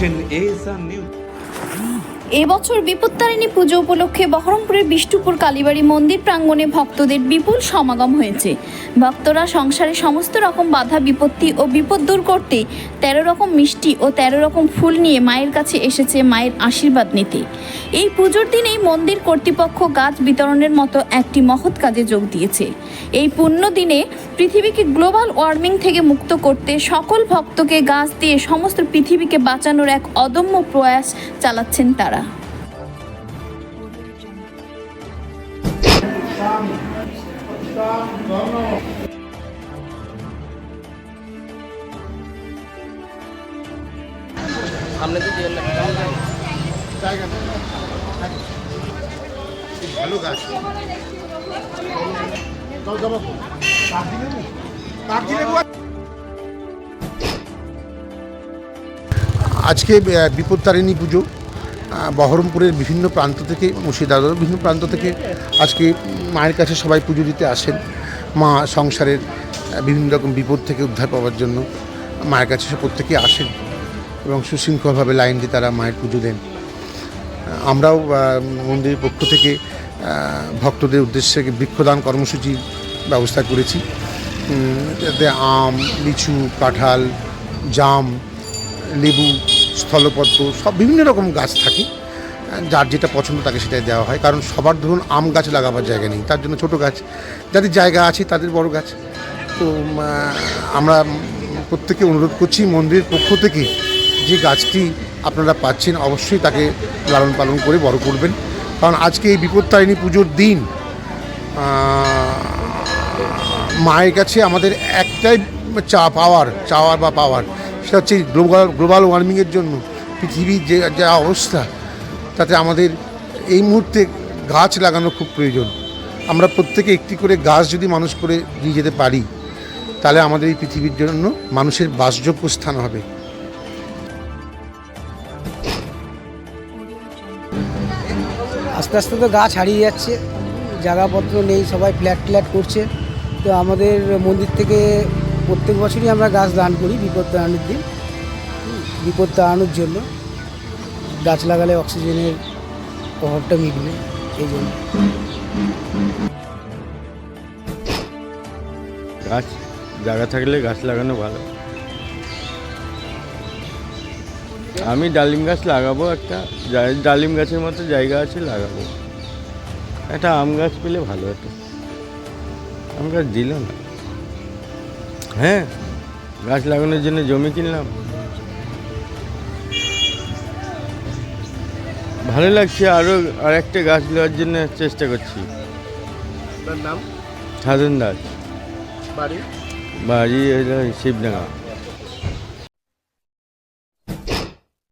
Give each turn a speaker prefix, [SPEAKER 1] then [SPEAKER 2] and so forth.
[SPEAKER 1] 今天也是牛。
[SPEAKER 2] এবছর বিপত্তারিণী পুজো উপলক্ষে বহরমপুরের বিষ্ণুপুর কালীবাড়ি মন্দির প্রাঙ্গণে ভক্তদের বিপুল সমাগম হয়েছে। ভক্তরা সংসারে সমস্ত রকম বাধা, বিপত্তি ও বিপদ দূর করতে তেরো রকম মিষ্টি ও তেরো রকম ফুল নিয়ে মায়ের কাছে এসেছে মায়ের আশীর্বাদ নিতে। এই পুজোর দিনেই মন্দির কর্তৃপক্ষ গাছ বিতরণের মতো একটি মহৎ কাজে যোগ দিয়েছে। এই পুণ্য দিনে পৃথিবীকে গ্লোবাল ওয়ার্মিং থেকে মুক্ত করতে সকল ভক্তকে গাছ দিয়ে সমস্ত পৃথিবীকে বাঁচানোর এক অদম্য প্রয়াস চালাচ্ছেন তারা।
[SPEAKER 3] সামনে তো
[SPEAKER 4] ভালো গাছ আজকে বিপত্তারিণী পুজো। বহরমপুরের বিভিন্ন প্রান্ত থেকে, মুর্শিদাবাদের বিভিন্ন প্রান্ত থেকে আজকে মায়ের কাছে সবাই পুজো দিতে আসেন। মা সংসারের বিভিন্ন রকম বিপদ থেকে উদ্ধার পাওয়ার জন্য মায়ের কাছে প্রত্যেকেই আসেন এবং সুশৃঙ্খলভাবে লাইন দিয়ে তারা মায়ের পুজো দেন। আমরাও মন্দিরের পক্ষ থেকে ভক্তদের উদ্দেশ্যে বৃক্ষদান কর্মসূচির ব্যবস্থা করেছি। যাতে আম, লিচু, কাঁঠাল, জাম, লেবু স্থলপদ্ম, সব বিভিন্ন রকম গাছ থাকে। যার যেটা পছন্দ তাকে সেটাই দেওয়া হয়। কারণ সবার ধরুন আম গাছ লাগাবার জায়গা নেই, তার জন্য ছোট গাছ। যাদের জায়গা আছে তাদের বড় গাছ। তো আমরা প্রত্যেকে অনুরোধ করছি মন্দিরের পক্ষ থেকে যে গাছটি আপনারা পাচ্ছেন অবশ্যই তাকে লালন পালন করে বড় করবেন। কারণ আজকে এই বিপত্তারিণী পুজোর দিন মায়ের কাছে আমাদের একটাই চা পাওয়ার, চাওয়ার বা পাওয়ার। সেটা হচ্ছে গ্লোবাল গ্লোবাল ওয়ার্মিংয়ের জন্য পৃথিবীর যে, যা অবস্থা, তাতে আমাদের এই মুহূর্তে গাছ লাগানো খুব প্রয়োজন। আমরা প্রত্যেকে একটি করে গাছ যদি মানুষ করে দিয়ে যেতে পারি, তাহলে আমাদের এই পৃথিবীর জন্য মানুষের বাসযোগ্য স্থান হবে।
[SPEAKER 5] আস্তে আস্তে তো গাছ হারিয়ে যাচ্ছে, জায়গাপত্র নেই, সবাই ফ্ল্যাট ফ্ল্যাট করছে। তো আমাদের মন্দির থেকে প্রত্যেক বছরই আমরা গাছ দান করি বিপদ তাড়ানোর দিন বিপদ তাড়ানোর জন্য। গাছ লাগালে অক্সিজেনের প্রভাবটা মিটবে, এই জন্য।
[SPEAKER 6] গাছ, জায়গা থাকলে গাছ লাগানো ভালো। আমি ডালিম গাছ লাগাবো একটা ডালিম গাছের মতো জায়গা আছে লাগাবো। একটা আম গাছ পেলে ভালো হতো। আম গাছ দিল না। হ্যাঁ গাছ লাগানোর জন্য জমি কিনলাম। ভালো লাগছে আরও আর একটা গাছ লেওয়ার জন্য চেষ্টা করছি।
[SPEAKER 3] নাম?
[SPEAKER 6] সাধন দাস।
[SPEAKER 3] বাড়ি?
[SPEAKER 6] বাড়ি হলো শিবডাঙ্গা।